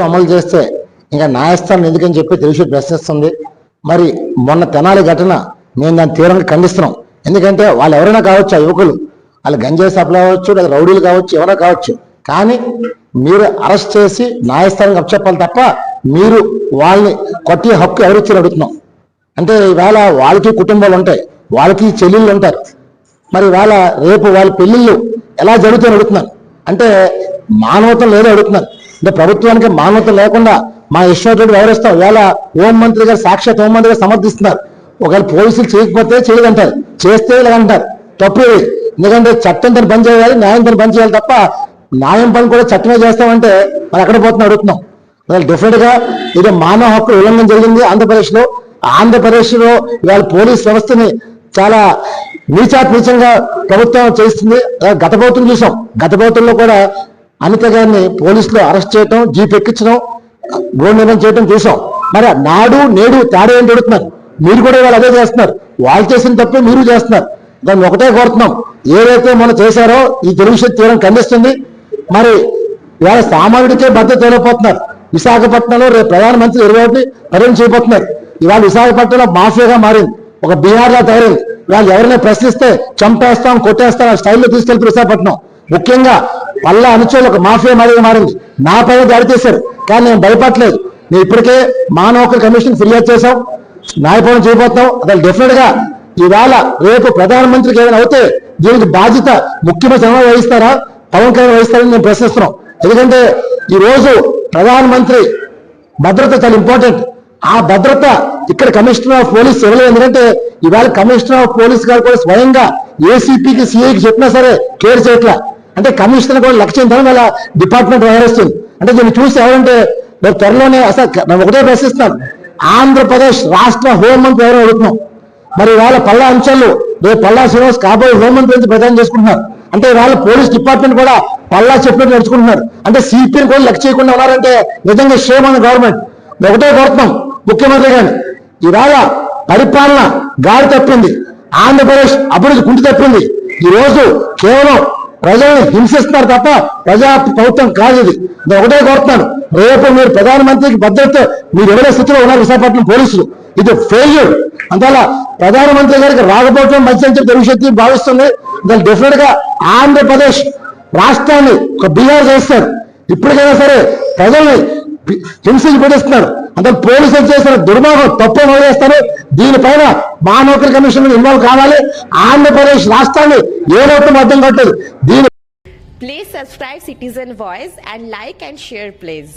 అమలు చేస్తే ఇంకా న్యాయస్థానం ఎందుకని చెప్పి తెలుసు ప్రశ్నిస్తుంది. మరి మొన్న తెనాలి ఘటన మేము దాన్ని తీవ్రంగా ఖండిస్తున్నాం. ఎందుకంటే వాళ్ళు ఎవరైనా కావచ్చు ఆ యువకులు. వాళ్ళు గంజాయి సప్లై అవ్వచ్చు లేదా రౌడీలు కావచ్చు ఎవరైనా కావచ్చు. కానీ మీరు అరెస్ట్ చేసి న్యాయస్థానం అప్పచెప్పాలి తప్ప మీరు వాళ్ళని కొట్టి హక్కు ఎవరిచ్చారు అడుగుతున్నాం. అంటే ఈవేళ వాళ్ళకి కుటుంబాలు ఉంటాయి వాళ్ళకి చెల్లెళ్ళు ఉంటారు. మరి వాళ్ళ రేపు వాళ్ళ పెళ్ళిళ్ళు ఎలా జరుగుతాయని అడుగుతున్నాను అంటే మానవతం లేదో అడుగుతున్నాను అంటే ప్రభుత్వానికి మాన్యత లేకుండా మా ఇష్టం వ్యవహరిస్తాం. ఇవాళ హోం మంత్రి గారు సాక్షాత్ హోం మంత్రి గారు సమర్థిస్తున్నారు. ఒకవేళ పోలీసులు చేయకపోతే చేయదంటారు. చేస్తే ఇలా అంటారు తప్పు ఎందుకంటే చట్టం తను పని చేయాలి న్యాయం తను పని చేయాలి తప్ప న్యాయం పని కూడా చట్టమే చేస్తామంటే మరి ఎక్కడ పోతున్నా అడుగుతున్నాం. అసలు డెఫినెట్గా ఇది మానవ హక్కు ఉల్లంఘన జరిగింది ఆంధ్రప్రదేశ్లో ఆంధ్రప్రదేశ్లో ఇవాళ పోలీస్ వ్యవస్థని చాలా నీచాత్ నీచంగా ప్రభుత్వం చేస్తుంది. గత ప్రభుత్వం చూసాం. గతబోతుల్లో కూడా అనిత గారిని పోలీసులు అరెస్ట్ చేయటం జీప్ ఎక్కించడం గోల్డ్ చేయడం చూసాం. మరి నాడు నేడు తేడా ఏంటి అడుగుతున్నారు మీరు కూడా వాళ్ళు అదే చేస్తున్నారు. వాళ్ళు చేసిన తప్పే మీరు చేస్తున్నారు. దాన్ని ఒకటే కోరుతున్నాం. ఏదైతే మనం చేశారో ఈ తెలుగుశక్తి తీరం ఖండిస్తుంది. మరి ఇవాళ సామాన్యుడికే భద్రత ఇవ్వకపోతున్నారు విశాఖపట్నంలో రేపు ప్రధానమంత్రి ఇరవై ఒకటి పర్యటన చేయబోతున్నారు. ఇవాళ విశాఖపట్నంలో మాఫియాగా మారింది. ఒక బీహార్లో తయారైంది. వాళ్ళు ఎవరైనా ప్రశ్నిస్తే చంపేస్తాం కొట్టేస్తాం ఆ స్టైల్లో తీసుకెళ్తారు విశాఖపట్నం ముఖ్యంగా పల్ల అనుచరులు ఒక మాఫియా మాదిరిగా మారింది. నా పైన దాడి చేశారు. కానీ నేను భయపడలేదు నేను ఇప్పటికే మానవ కమిషన్ ఫిర్యాదు చేశాం. న్యాయపోవడం చేయబోతున్నాం. అసలు డెఫినెట్గా ఈవేళ రేపు ప్రధానమంత్రికి ఏమైనా అవుతే దీనికి బాధ్యత ముఖ్యమంత్రి ఎవరు వహిస్తారా? పవన్ కళ్యాణ్ వహిస్తారని నేను ప్రశ్నిస్తున్నాం. ఎందుకంటే ఈ రోజు ప్రధానమంత్రి భద్రత చాలా ఇంపార్టెంట్ ఆ భద్రత ఇక్కడ కమిషనర్ ఆఫ్ పోలీస్ ఇవ్వలేదు. ఎందుకంటే ఇవాళ కమిషనర్ ఆఫ్ పోలీస్ గారు కూడా స్వయంగా ఏసీపీకి సిఐకి చెప్పినా సరే కేర్ చేయట్లా. అంటే కమిషనర్ కూడా లక్ష్యం ధనం అలా డిపార్ట్మెంట్ వ్యవహరిస్తుంది అంటే దీన్ని చూసి ఎవరంటే రేపు త్వరలోనే అసలు మేము ఒకటే ప్రశ్నిస్తున్నాను ఆంధ్రప్రదేశ్ రాష్ట్ర హోంమంత్రి ఎవరో అడుగుతున్నాం. మరి వాళ్ళ పల్లె అంశాలు రేపు పల్లా శ్రీనివాస్ కాబోయే హోంమంత్రి నుంచి ప్రచారం చేసుకుంటున్నారు? అంటే వాళ్ళ పోలీస్ డిపార్ట్మెంట్ కూడా పల్లా చెప్పినట్టు నడుచుకుంటున్నారు. అంటే సిపిని కూడా లెక్క చేయకుండా ఉన్నారంటే నిజంగా క్షేమం గవర్నమెంట్. ఒకటే కోరుతున్నాం ముఖ్యమంత్రి గారిని. ఇవాళ పరిపాలన గాడి తప్పింది. ఆంధ్రప్రదేశ్ అభివృద్ధి కుంటి తప్పింది. ఈ రోజు కేవలం ప్రజల్ని హింసిస్తున్నారు తప్ప ప్రజా ప్రభుత్వం కాదు ఇది. నేను ఒకటే కోరుతున్నాను. రేపు మీరు ప్రధానమంత్రికి భద్రత మీరు ఎవరే స్థితిలో ఉన్నారు విశాఖపట్నం పోలీసులు? ఇది ఫెయిల్యూర్ అందువల్ల ప్రధానమంత్రి గారికి రాకపోవడం మంచి అని చెప్పి భవిష్యత్తు భావిస్తుంది? దాని డెఫినెట్గా ఆంధ్రప్రదేశ్ రాష్ట్రాన్ని ఒక బీహార్ చేస్తారు. ఇప్పటికైనా సరే ప్రజల్ని హింసలు హింసించి అందరు పోలీసులు చేసిన దుర్మార్గం తప్పు వదిలేస్తారు దీనిపైన మానవకుల కమిషన్ ఇన్వాల్వ్ కావాలి. ఆంధ్రప్రదేశ్ రాష్ట్రాన్ని ఏదవుతుందో అర్థం కట్టదు. దీని please subscribe citizen voice and like and share please